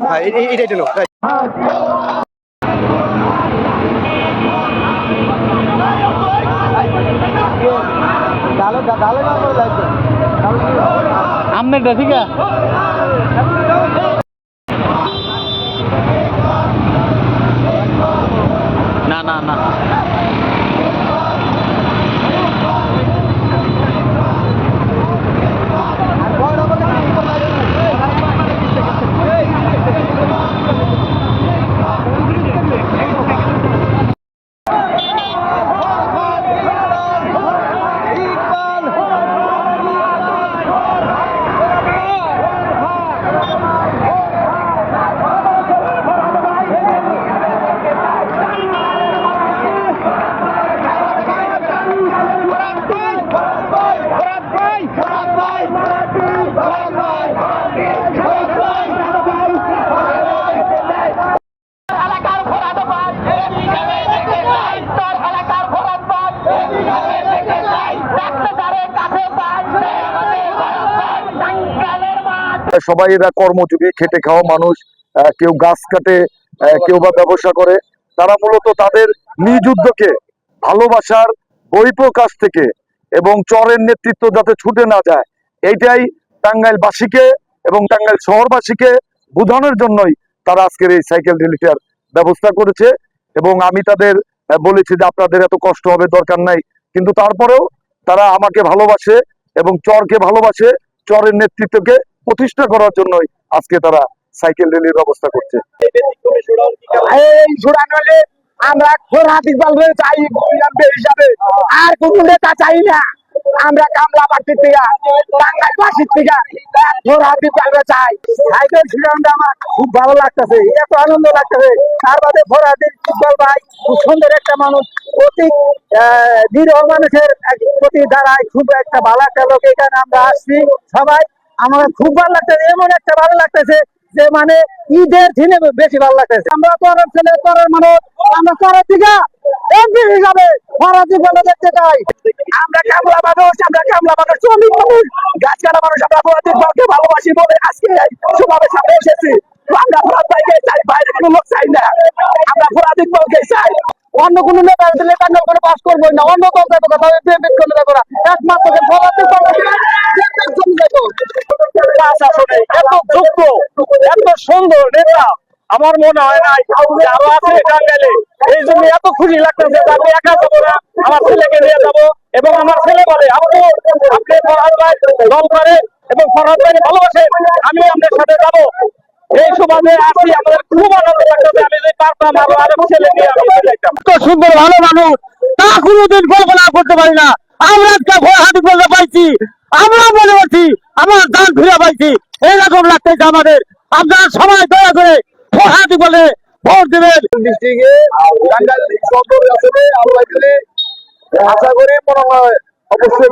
হ্যাঁ এইটাই জন্য আমনেরটা ঠিক আছে? সবাই এরা কর্মজীবী খেটে খাওয়া মানুষ কেউ গাছ কাটে কেউ বা ব্যবসা করে। তারা মূলত তাদের নিজ উদ্যোগে ভালোবাসার বহিঃপ্রকাশ থেকে এবং চরের নেতৃত্ব যাতে ছুটে না যায়, এইটাই টাঙ্গাইলবাসীকে এবং টাঙ্গাইল শহরবাসীকে বোঝানোর জন্যই তারা আজকের এই সাইকেল রিলিটার ব্যবস্থা করেছে। এবং আমি তাদের বলেছি যে আপনাদের এত কষ্ট হবে, দরকার নাই। কিন্তু তারপরেও তারা আমাকে ভালোবাসে এবং চরকে ভালোবাসে, চরের নেতৃত্বকে প্রতিষ্ঠা করার জন্যই আজকে তারা সাইকেল র্যালির ব্যবস্থা করছে। আমরা হিসাবে। আর কোন নেতা চাই না। আমরা কামলা চাই। সাইকেল আমার খুব ভালো লাগতেছে এত আনন্দ লাগতেছে। তার বাদে দিকবাল ভাই খুব সুন্দর একটা মানুষ। আহ, নিরহ মানুষের প্রতি দাঁড়ায় খুব একটা ভালো একটা লোক। এখানে আমরা আসছি সবাই। আমার খুব ভালো লাগতেছে, এমন একটা ভালো লাগতেছে যে মানে ঈদের দিনে বেশি ভালো লাগতেছে। আমরা তোরের ছেলে তোরের মানুষ, আমরা তোরের দিকে গাছ অন্য কোনো নেতা তার কোনো পাস করব না। অন্য দল নেতা আসলে এত যোগ্য, এত সুন্দর নেতা, আমার মনে হয় না যে আরও আছে এই জন্য এত খুশি লাগতেছে আমি একা যাব না, আমার ছেলেকে নিয়ে যাব এবং আমার ছেলে বলে, আপনি ফরহাদ ভাই দল এবং ফরহাদ আমি আপনার সাথে যাব। এই সুবাদে আসি, আমাদের খুব আনন্দ লাগতেছে, আমি যদি পারতাম আরও আরেক ছেলে নিয়ে আমি সুন্দর, ভালো মানুষ, তা কোনোদিন কল্পনা করতে পারি না। আমরা পাইছি আমরা মনে করছি, আমার দান ফিরে পাইছি। এইরকম লাগতেছে আমাদের। আপনারা সবাই দয়া করে ফোহাতি হাতে বলে ভোট দেবেন। আশা করি অবশ্যই